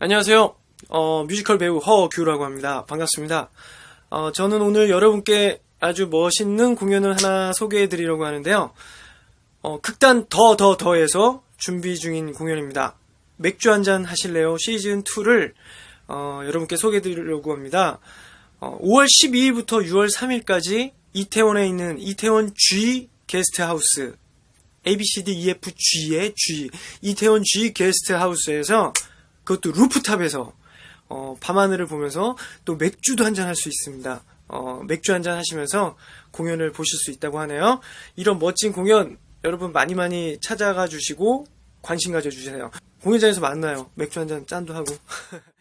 안녕하세요. 어, 뮤지컬 배우 허규라고 합니다. 반갑습니다. 어, 저는 오늘 여러분께 아주 멋있는 공연을 하나 소개해 드리려고 하는데요. 어, 극단 더 더 더에서 준비 중인 공연입니다. 맥주 한 잔 하실래요? 시즌 2를 어, 여러분께 소개해 드리려고 합니다. 어, 5월 12일부터 6월 3일까지 이태원에 있는 이태원 G 게스트하우스 ABCD EFG의 G 이태원 G 게스트하우스에서 그것도 루프탑에서 어, 밤하늘을 보면서 또 맥주도 한잔 할 수 있습니다. 어, 맥주 한잔 하시면서 공연을 보실 수 있다고 하네요. 이런 멋진 공연 여러분 많이 많이 찾아가 주시고 관심 가져 주세요. 공연장에서 만나요. 맥주 한잔 짠도 하고.